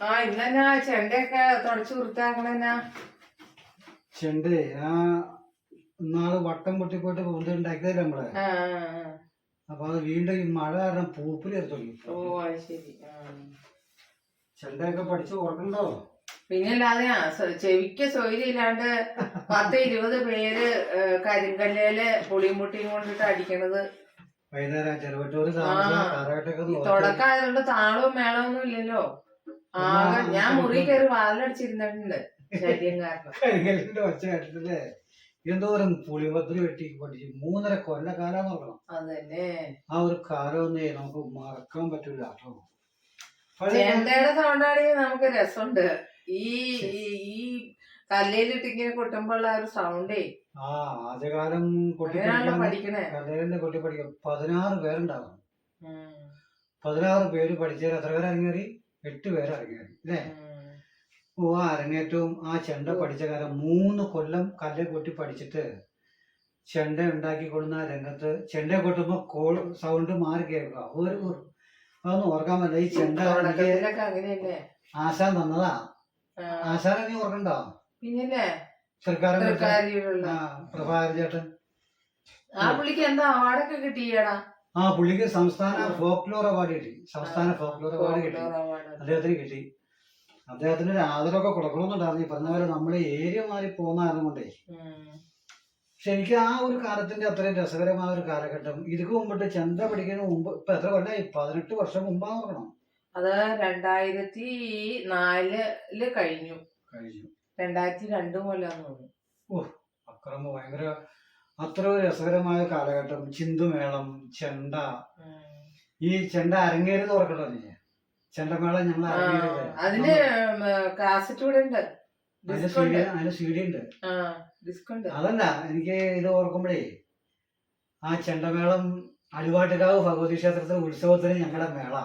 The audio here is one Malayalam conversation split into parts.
ആ ഇന്നെന്നാ ചെണ്ടയൊക്കെ തുടച്ചു ചെണ്ടേ ആ നാൾ വട്ടം പൊട്ടിപ്പോയിട്ട് പൊന്തി ഉണ്ടാക്കിയതല്ലേ നമ്മൾ. അപ്പൊ അത് വീണ്ടും ഈ മഴ കാരണം പൂപ്പിൽ തുടങ്ങി. ഓ അത് ശരി. ചെണ്ടയൊക്കെ പഠിച്ച് ഓർക്കണ്ടോ പിന്നല്ലാതെ അല്ലാതെ ചെവിക്ക് സൗകര്യമില്ലാണ്ട് പത്ത് ഇരുപത് പേര് കരിങ്കല്ലേൽ പുളിമുട്ടിയും കൊണ്ടിട്ട് അടിക്കണത്. വൈകുന്നേരം ചെറുവട്ടൂര് തുടക്കായതുകൊണ്ട് താളവും മേളമൊന്നും ഇല്ലല്ലോ. ആകെ ഞാൻ മുറി കയറി വാതിലടിച്ചിരുന്നിട്ടുണ്ട്. ശല്യം കാരണം കരിങ്കല്ലിന്റെ ഒച്ച കേട്ടിട്ടില്ലേ എന്തോരം പുളിപത്രി വെട്ടി പഠിച്ച്. മൂന്നര കൊല്ല കാലം നോക്കണം. അതന്നെ. ആ ഒരു കാലമൊന്നേ നമുക്ക് മറക്കാൻ പറ്റൂല കേട്ടോ. ചെണ്ടയുടെ സൗണ്ടാണെങ്കിൽ നമുക്ക് രസമുണ്ട്. ഈ ഈ- കല്ലേലിട്ട് ഇങ്ങനെ കൊട്ടുമ്പോഴുള്ള ആ ഒരു സൗണ്ടേ ആ ആദ്യകാലം കൊട്ടി പഠിക്കണേ. കല്ലേലിന്റെ കൊട്ടി പഠിക്കാൻ പതിനാറ് പേരുണ്ടാകും. പതിനാറ് പേര് പഠിച്ചാൽ എത്ര പേര് അരങ്ങേറി എട്ട് പേര് അരങ്ങേറി അല്ലേ. ഓ ആ അരങ്ങേറ്റവും. ആ ചെണ്ട പഠിച്ച കാലം മൂന്ന് കൊല്ലം കല്ല് കൊട്ടി പഠിച്ചിട്ട് ചെണ്ട ഉണ്ടാക്കി കൊടുക്കുന്ന രംഗത്ത് ചെണ്ട കൊട്ടുമ്പോ കോൾ സൗണ്ട് മാറി കേൾക്കുക. ഒരു അതൊന്നും ഓർക്കാൻ പറ്റില്ല. ഈ ചെണ്ട ആശാൻ തന്നതാ. ആശാൻ ആശാനെ നീ ഓർക്കണ്ടോ? പിന്നല്ലേ? സർക്കാരും തൃക്കാരിയിലുള്ള. ആ പ്രഭാകര ചേട്ടൻ. ആ പുള്ളിക്ക് എന്താ അവാർഡൊക്കെ കിട്ടിയടാ? ആ പുള്ളിക്ക് സംസ്ഥാന ഫോക്ലോർ അവാർഡ് കിട്ടി. സംസ്ഥാന ഫോക്ലോർ അവാർഡ് കിട്ടി. അദ്ദേഹത്തിന് കിട്ടി. അദ്ദേഹത്തിന് ഒരു ആദരവൊക്കെ കൊടുക്കണമെന്നുണ്ടായിരുന്നു ഈ പറഞ്ഞ പോലെ നമ്മൾ ഏരിയ മാറി പോകുന്ന കാരണം കൊണ്ടേ. പക്ഷെ എനിക്ക് ആ ഒരു കാലത്തിന്റെ അത്രയും രസകരമായ ഒരു കാലഘട്ടം ഇതിക്ക് മുമ്പിട്ട് ചന്ത പഠിക്കുന്നതിന് മുമ്പ് ഇപ്പൊ എത്ര കൊല്ലായി? പതിനെട്ട് വർഷം മുമ്പാന്ന് നോക്കണം അത് രണ്ടായിരത്തി നാലിൽ കഴിഞ്ഞു. കഴിഞ്ഞു. രണ്ടായിരത്തി രണ്ടു കൊല്ലാന്ന് തോന്നുന്നു. ഓ അക്രമ ഭയങ്കര അത്ര രസകരമായ കാലഘട്ടം. ചിന്തുമേളം ചെണ്ട. ഈ ചെണ്ട അരങ്ങേറി നീ. ചെണ്ടമേളം ഞങ്ങൾ അതിന് കാസറ്റ് കൂടെ ഉണ്ട്. സി ഡി ഉണ്ട്. അതല്ല എനിക്ക് ഇത് ഓർക്കുമ്പോഴേ ആ ചെണ്ടമേളം അടിവാട്ടുകാവ് ഭഗവതി ക്ഷേത്രത്തിലെ ഉത്സവത്തിന് ഞങ്ങളുടെ മേള.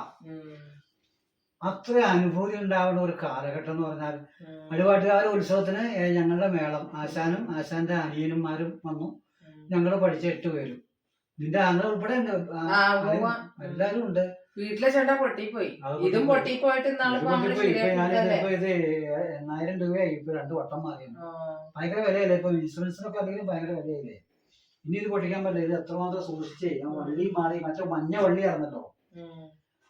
അത്ര അനുഭൂതി ഉണ്ടാവുന്ന ഒരു കാലഘട്ടം എന്ന് പറഞ്ഞാൽ. അടിവാട്ടുകാവ് ഉത്സവത്തിന് ഞങ്ങളുടെ മേളം. ആശാനും ആശാന്റെ അനിയനുമാരും വന്നു. ഉം. ഞങ്ങൾ പഠിച്ച എട്ട് പേരും. നിന്റെ ആങ്ങൾ ഉൾപ്പെടെ ഉണ്ട്. ആ, ആ, ഉവ്വ. എല്ലാരും ഉണ്ട്. വീട്ടിലെ ചെണ്ട പൊട്ടിപ്പോയി. അത് ഇതും പൊട്ടിപ്പോയി. പൊട്ടിപ്പോയിട്ട് ഇത് നമ്മൾ പൊട്ടിപ്പോയി. ഇപ്പൊ ഞാൻ ശരിയാക്കിയതല്ലേ ഇപ്പൊ ഇത് എണ്ണായിരം രൂപയായി. ഇപ്പൊ രണ്ട് വട്ടം മാറി ആ. ഭയങ്കര വിലയല്ലേ? ഇപ്പൊ ഇൻഷുറൻസിനൊക്കെ അധികം ഭയങ്കര വിലയില്ലേ? ഇനി ഇത് പൊട്ടിക്കാൻ പറ്റില്ല. ഇത് എത്രമാത്രം സൂക്ഷിച്ചേ ആ വള്ളി മാറി. മറ്റേ മഞ്ഞ വള്ളി ഉം.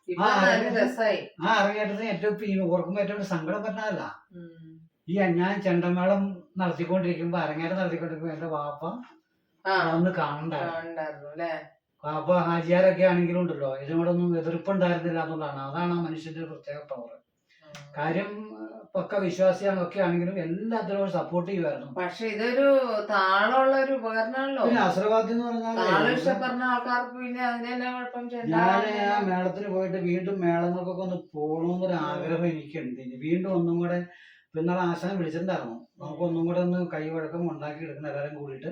ഇപ്പൊ ആ, നല്ല അത് രസായി. ആ അരങ്ങേറ്റത്തിന് ഏറ്റവും ഇപ്പൊ ഈ ഓർക്കുമ്പോ ഏറ്റവും സങ്കടം പറ്റാനല്ല ഉം. ഈ ഞാൻ ചെണ്ടമേളം നടത്തിക്കൊണ്ടിരിക്കുമ്പോ അരങ്ങേറ്റം നടത്തിക്കൊണ്ടിരിക്കുമ്പോ എന്റെ വാപ്പ ആ. കാണണ്ടായിരുന്നു. അല്ലേ? വാപ്പ ഹാജിയാരൊക്കെ ആണെങ്കിലും ഉണ്ടല്ലോ ഇതിനോടൊന്നും എതിർപ്പുണ്ടായിരുന്നില്ല എന്നുള്ളതാണ്. അതാണ് ആ മനുഷ്യന്റെ പ്രത്യേക പവർ കാര്യം പക്ക വിശ്വാസിയാണ് ഒക്കെ ആണെങ്കിലും എല്ലാത്തിനും സപ്പോർട്ട് ചെയ്യുമായിരുന്നു പക്ഷെ ഇതൊരു താളമുള്ള ഒരു ഉപകരണമല്ലോ എന്ന് പറഞ്ഞാൽ ആൾക്കാർക്ക് പിന്നെ അതിന് തന്നെ കുഴപ്പം ഞാൻ ആ മേളത്തിന് പോയിട്ട് വീണ്ടും മേളങ്ങൾക്കൊക്കെ ഒന്ന് പോകണമെന്നൊരു ആഗ്രഹം എനിക്കുണ്ട്. ഇനി വീണ്ടും ഒന്നും കൂടെ പിന്നെ ആശാൻ വിളിച്ചിട്ടുണ്ടായിരുന്നു. നമുക്ക് ഒന്നും കൂടെ ഒന്ന് കൈവഴക്കം ഉണ്ടാക്കി എടുക്കണം എല്ലാവരും കൂടിയിട്ട്.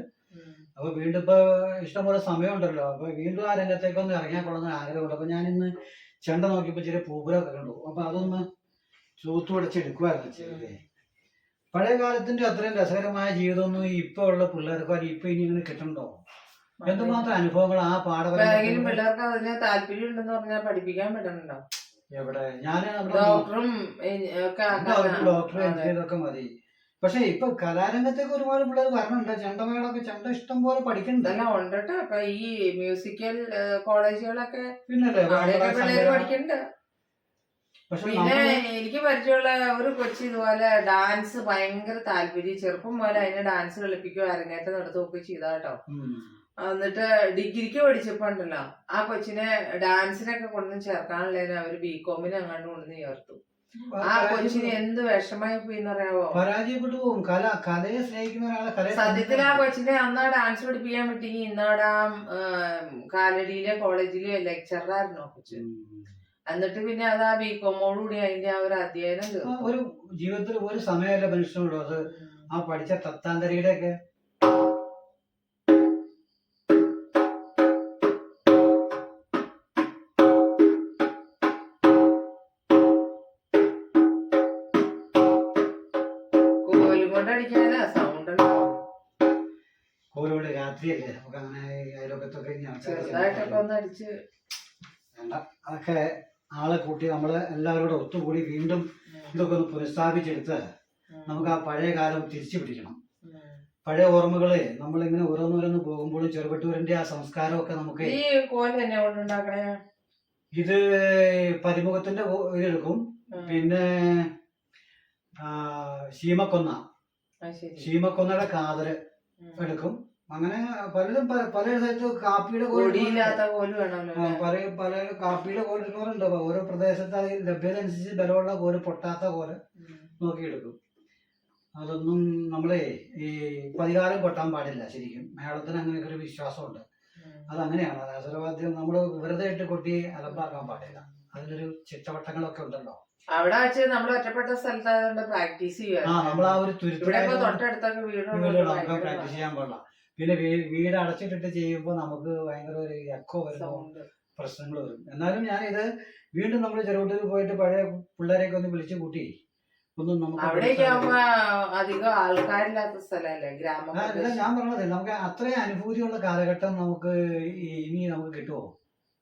അപ്പൊ വീണ്ടും ഇപ്പൊ ഇഷ്ടംപോലെ സമയമുണ്ടല്ലോ. അപ്പൊ വീണ്ടും ആ രംഗത്തേക്ക് ഒന്ന് ഇറങ്ങിയാൽ കൊള്ളുന്ന ആഗ്രഹമുണ്ട്. അപ്പൊ ഞാൻ ഇന്ന് ചെണ്ട നോക്കിയപ്പോ ചെറിയ പൂപ്പലൊക്കെ കണ്ടു. അപ്പൊ അതൊന്ന് ചൂത്തുപടച്ചെടുക്കുമായിരുന്നു ചെയ്തേ പഴയ കാലത്തിന്റെ അത്രയും രസകരമായ ജീവിതമൊന്നും ഇപ്പൊ ഉള്ള പിള്ളേർക്കോ അല്ലെങ്കിൽ ഇപ്പൊ ഇനി ഇങ്ങനെ കിട്ടണ്ടോ? എന്തുമാത്രം അനുഭവങ്ങൾ ആ പാഠപരം പിള്ളേർക്ക് അതിന് താല്പര്യം ഉണ്ടെന്ന് പറഞ്ഞാൽ പഠിപ്പിക്കാൻ പറ്റണുണ്ടോ? എവിടെ? ഞാൻ ഡോക്ടറും ഡോക്ടർ. എഞ്ചിനീയറൊക്കെ മതി. പക്ഷെ ഇപ്പൊ കലാരംഗത്തേക്ക് ഒരുപാട് പിള്ളേർ വരണുണ്ട്. ചെണ്ടമേളൊക്കെ ചെണ്ട ഇഷ്ടം പോലെ ഇതെല്ലാം ഉണ്ട് കേട്ടോ ഇപ്പൊ ഈ മ്യൂസിക്കൽ കോളേജുകളൊക്കെ പിന്നല്ലേ പിള്ളേര്. പഠിക്കണ്ട് പിന്നെ എനിക്ക് പരിചയമുള്ള ഒരു കൊച്ചി ഇതുപോലെ ഡാൻസ് ഭയങ്കര താല്പര്യം. ചെറുപ്പം പോലെ അതിനെ ഡാൻസ് കളിപ്പിക്കുകയോ അരങ്ങേറ്റം നടത്തുകയൊക്കെ ചെയ്താട്ടോ. എന്നിട്ട് ഡിഗ്രിക്ക് പഠിച്ചപ്പോ ഉണ്ടല്ലോ ആ കൊച്ചിനെ ഡാൻസിനൊക്കെ കൊണ്ടുവന്ന് ചേർക്കാനുള്ളതിന് അവർ ബികോമിന് അങ്ങോട്ട് കൊണ്ടുവന്ന് ചേർത്തു. ആ കൊച്ചിന് എന്ത് വിഷമായി പോയി എന്നറിയാവോ പരാജയപ്പെട്ടു പോകും. കല കലയെ സ്നേഹിക്കുന്ന ഒരാളെ കലയെ സത്യത്തിൽ ആ കൊച്ചിനെ അന്നാ ഡാൻസ് പഠിപ്പിക്കാൻ പറ്റിയെങ്കിൽ ഇന്നാട് ആ കാലടിയിലെ കോളേജിലെ ലെക്ചറായിരുന്നു കൊച്ചു. എന്നിട്ട് പിന്നെ അത് ആ ബികോമോടുകൂടി അതിന്റെ ആ ഒരു അധ്യയനം ഒരു ജീവിതത്തിൽ ഒരു സമയമല്ല മനുഷ്യനോട്. അത് ആ പഠിച്ച തത്താന്തരിയുടെ ഒക്കെ അടിക്കാനാ സൗണ്ട് കോലോട് രാത്രിയല്ലേ? നമുക്ക് അങ്ങനെ അയലോക്കത്തൊക്കെ ചെറുതായിട്ടൊക്കെ ഒന്ന് അടിച്ച് വേണ്ട. അതൊക്കെ ആളെ കൂട്ടി നമ്മൾ എല്ലാവരും കൂടെ ഒത്തുകൂടി വീണ്ടും ഇതൊക്കെ ഒന്ന് പുനഃസ്ഥാപിച്ചെടുത്ത് നമുക്ക് ആ പഴയ കാലം തിരിച്ചു പിടിക്കണം. പഴയ ഓർമ്മകളെ നമ്മളിങ്ങനെ ഓരോന്നോരോന്ന് പോകുമ്പോഴും ചെറുപട്ടൂരിന്റെ ആ സംസ്കാരമൊക്കെ നമുക്ക് ഈ കോൽ തന്നെ കൊണ്ടുണ്ടാക്കണേ ഇത് പതിമുഖത്തിന്റെ ഇതെടുക്കും. പിന്നെ ശീമക്കൊന്ന. ശീമക്കൊന്നയുടെ കാതൽ എടുക്കും. അങ്ങനെ പലരും പല സ്ഥലത്ത് കാപ്പിയുടെ പല പല കാപ്പിയുടെ കോൽ എടുക്കുന്നവരുണ്ട്. ഓരോ പ്രദേശത്ത് അത് ലഭ്യത അനുസരിച്ച് ബലമുള്ള കോൽ പൊട്ടാത്ത കോൽ. നോക്കിയെടുക്കും അതൊന്നും നമ്മളെ ഈ പതികാലം കൊട്ടാൻ പാടില്ല ശരിക്കും. മേളത്തിന് അങ്ങനെയൊക്കെ ഒരു വിശ്വാസമുണ്ട്. അത് അതങ്ങനെയാണ്. ആസുരവാദ്യം നമ്മൾ വെറുതെ ഇട്ട് കൊട്ടി അലമ്പാക്കാൻ പാടില്ല. അതിനൊരു ചിട്ടവട്ടങ്ങളൊക്കെ ഉണ്ടല്ലോ. അവിടെ വെച്ച് നമ്മൾ ഒറ്റപ്പെട്ട സ്ഥലത്തായതുകൊണ്ട് പ്രാക്ടീസ് ആ നമ്മൾ ആ ഒരു തൊട്ടടുത്തൊക്കെ പ്രാക്ടീസ് ചെയ്യാൻ പാടില്ല. പിന്നെ വീട് അടച്ചിട്ടിട്ട് ചെയ്യുമ്പോൾ നമുക്ക് ഭയങ്കര ഒരു എക്കോ വരുന്നു പ്രശ്നങ്ങൾ വരും. എന്നാലും ഇത് വീണ്ടും നമ്മൾ ചെറുകുട്ടിയിൽ പോയിട്ട് പഴയ പിള്ളേരെയൊക്കെ ഒന്ന് വിളിച്ചു കൂട്ടി. ഒന്നും നമുക്ക് അവിടേക്ക് അധികം ആൾക്കാരില്ലാത്ത സ്ഥലമല്ലേ? ആ, ഞാൻ പറഞ്ഞത് നമുക്ക് അത്രയും അനുഭൂതിയുള്ള കാലഘട്ടം നമുക്ക് ഇനി നമുക്ക് കിട്ടുമോ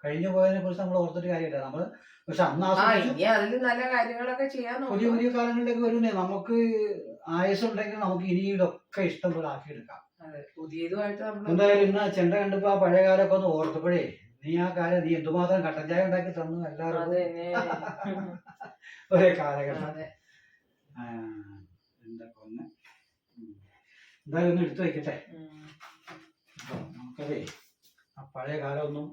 കഴിഞ്ഞു പോയതിനെ കുറിച്ച് നമ്മൾ ഓർത്തിട്ട് കാര്യമില്ല. നമ്മൾ പക്ഷെ അന്ന് ആ ആസ്വദിച്ചു ഇനി അതിൽ നല്ല കാര്യങ്ങളൊക്കെ ചെയ്യാൻ പുതിയ നോക്കാം പുതിയ കാലങ്ങളിലേക്ക് വരുന്നേ നമുക്ക് ആയുസുണ്ടെങ്കിൽ നമുക്ക് ഇനിയും ഇതൊക്കെ ഇഷ്ടം പോലെ ആക്കിയെടുക്കാം. അതെ പുതിയതുമായിട്ട് നമ്മൾ എന്തായാലും ഇന്ന് ചെണ്ട കണ്ടപ്പോ ആ പഴയ കാലമൊക്കെ ഒന്ന് ഓർത്തപ്പോഴേ നീ ആ കാലം നീ എന്തുമാത്രം കട്ടൻ ചായ ഉണ്ടാക്കി തന്നു അത് എല്ലാവർക്കും തന്നെ ഒരേ കാലഘട്ടം. അതെ. ആ, എന്താ ഒന്ന്? ഉം. എന്തായാലും ഒന്ന് എടുത്തു വെക്കട്ടെ. ഉം. നമുക്കതേ ആ പഴയ കാലമൊന്നും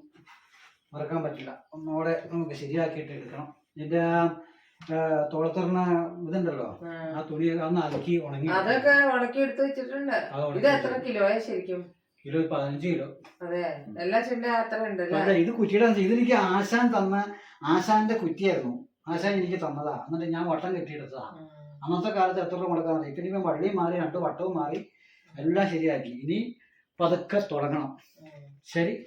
മറക്കാൻ പറ്റില്ല. ഒന്നുകൂടെ നമുക്ക് ശരിയാക്കിയിട്ട് എടുക്കണം. ഇതിന്റെ ആ തോളത്തിറന്ന ഇതുണ്ടല്ലോ. ആ. തുണി അന്ന് അലക്കി ഉണങ്ങി അതൊക്കെ ഉണക്കി എടുത്ത് വെച്ചിട്ടുണ്ട്. ഇത് എത്ര കിലോയാ ശരിക്കും? കിലോ പതിനഞ്ച് കിലോ. അതെ. എല്ലാ ചെണ്ട അത്ര അതെ ഇത് കുറ്റിയുടെ ഇതെനിക്ക് ആശാൻ തന്ന ആശാന്റെ കുറ്റിയായിരുന്നു. ആശാൻ എനിക്ക് തന്നതാ. എന്നിട്ട് ഞാൻ വട്ടം കെട്ടിയെടുത്തതാ. അന്നത്തെ കാലത്ത് എത്ര രൂപ മുടക്കാൻ ഇപ്പം ഇപ്പം വള്ളിയും മാറി രണ്ട് വട്ടവും മാറി എല്ലാം ശരിയാക്കി. ഇനി പതുക്കെ തുടങ്ങണം. ശരി.